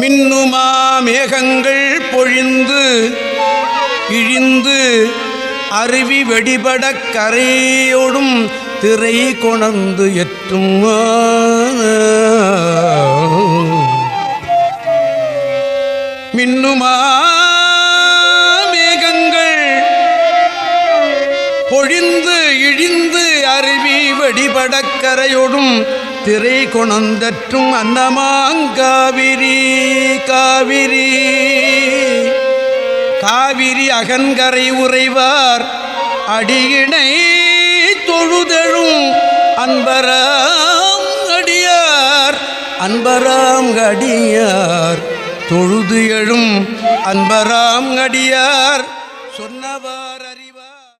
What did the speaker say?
மின்னுமா மேகங்கள் பொழிந்து இழிந்து அருவி வெடிபட கரையோடும் திரை கொணர்ந்து எற்றும் மின்னுமா பொழிந்து இழிந்து அருவி வடிபடக்கரையோடும் திரை கொணந்தற்றும் அன்னமாங்காவிரி காவிரி. காவிரி அகன்கரை உறைவார் அடியினை தொழுதழும் அன்பராம் அடியார். அன்பராம் அடியார் தொழுது எழும் அன்பராம் அடியார். சொன்னவார் அறி